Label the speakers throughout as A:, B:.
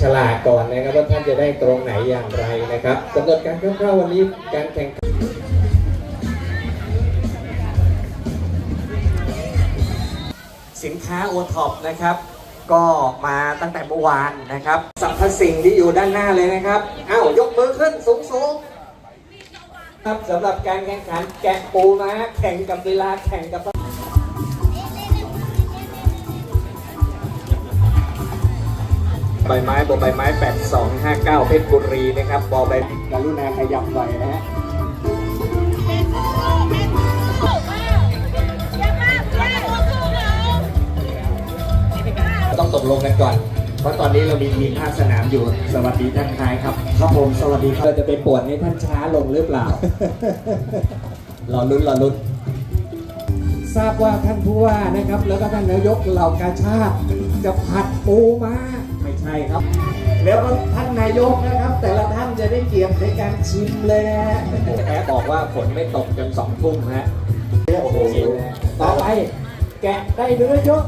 A: ฉลากก่อนนะครับว่าท่านจะได้ตรงไหนอย่างไรนะครับกำหนดการคร่าวๆวันนี้การแข่งขันสินค้าโอท็อปนะครับ ก็มาตั้งแต่เมื่อวานนะครับสรรพสิ่งที่อยู่ด้านหน้าเลยนะครับอ้าวยกมือขึ้นสูงๆครับสำหรับการแข่งขันแกะปูม้าแข่งกับเวลาแข่งกับ ใบไม้บอใบไม้ 8259 เพชรบุรีนะครับบอใบกรุณาขยับหน่อยนะฮะต้องตกลงกันก่อน เพราะตอนนี้เรามีทีมภาคสนามอยู่ สวัสดีท่านทายครับ ครับผม สวัสดีครับเราจะไปปวดให้ท่านช้าลงหรือเปล่า รอลุ้นรอลุ้นทราบว่าท่านผู้ว่านะครับ แล้วก็ท่านนายกเหล่ากาชาติจะผัดปูมา ใช่ครับ แล้วก็ท่านนายกนะครับ แต่ละท่านจะได้เกียรติในการชิมเลยนะฮะแอบบอกว่าฝนไม่ตกจนสองทุ่มฮะโอ้โหต่อไปแกะได้เนื้อเยอะ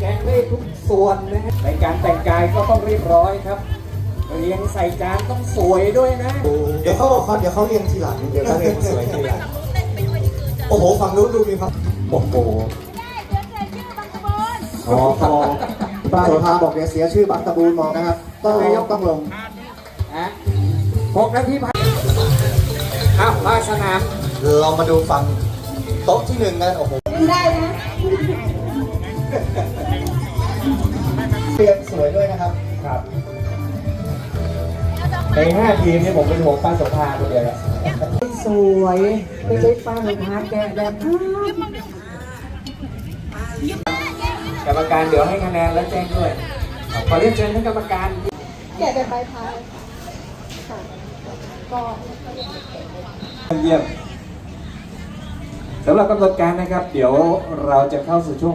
A: แกะได้ทุกส่วนนะฮะในการแต่งกายก็ต้องเรียบร้อยครับเรียงใส่จานต้องสวยด้วยนะ
B: เดี๋ยวเขาบอกเขาเดี๋ยวเขาเรียงทีหลัง
A: เดี๋ยวต้องเรียงสวยทีหลัง
B: โอ้โหฝั่งนู้นดูมีครับ
A: โอ้โห
B: อ๋อพอ ป้าสุภาบอกเดี๋ยวเสียชื่อบางตะบูนบอกนะครับ ต้องนายกต้องลง
A: ฮะหกนาทีผ่านอ้าวมาสนาม
B: เรามาดูฝั่งโต๊ะที่หนึ่งกันโอ้โหเรียงสวยด้วยนะครับ
A: ครับในห้าทีมนี่ผมเป็นห่วงป้าโสภาคนเดียวแหละสวยไม่ใช่ป้าโสภาแกะแบบ กรรมการเดี๋ยวให้คะแนนแล้วแจ้งด้วยขอเรียนเชิญท่านกรรมการ
C: แกะเป็นใบพายค่ะก็
A: เยี่ยมสำหรับกำหนดการนะครับ เดี๋ยวเราจะเข้าสู่ช่วง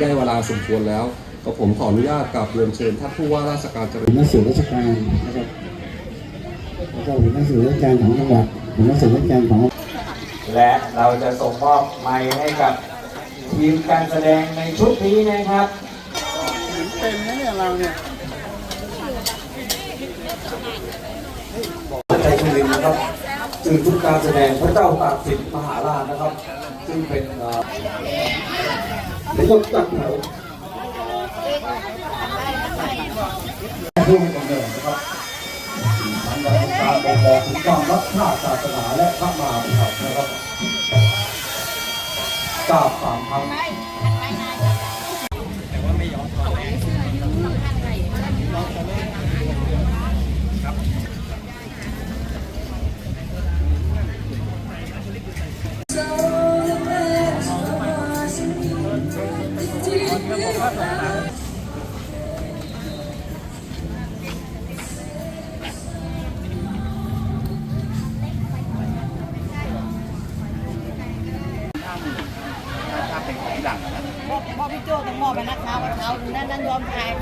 D: ได้เวลาสมควรแล้ว ก็ผมขออนุญาตกราบเรียนเชิญท่านผู้ว่าราชการจังหวัด
E: หัวหน้าส่วนราชการนะครับแล้วก็หัวหน้าส่วนราชการของจังหวัดหัวหน้าส่วนราชการของ
A: และเราจะส่งมอบไมค์ให้กับทีมการแสดงในชุดนี้นะครับ
F: ใจชลินนะครับจึงทุกการแสดงพระเจ้าตากสินมหาราชนะครับ ซึ่งเป็น เอ่อเป็นตั้งแถวผู้มีกำเนิดนะครับทั้งการปกครองถึงความรักชาติศาสนาและพระมหากษัตริย์นะครับกราบสามครั้ง
G: พ่อพี่โจ้ต้องมอบไปนักข่าวกับเขานั่นนั่นยอมถ่าย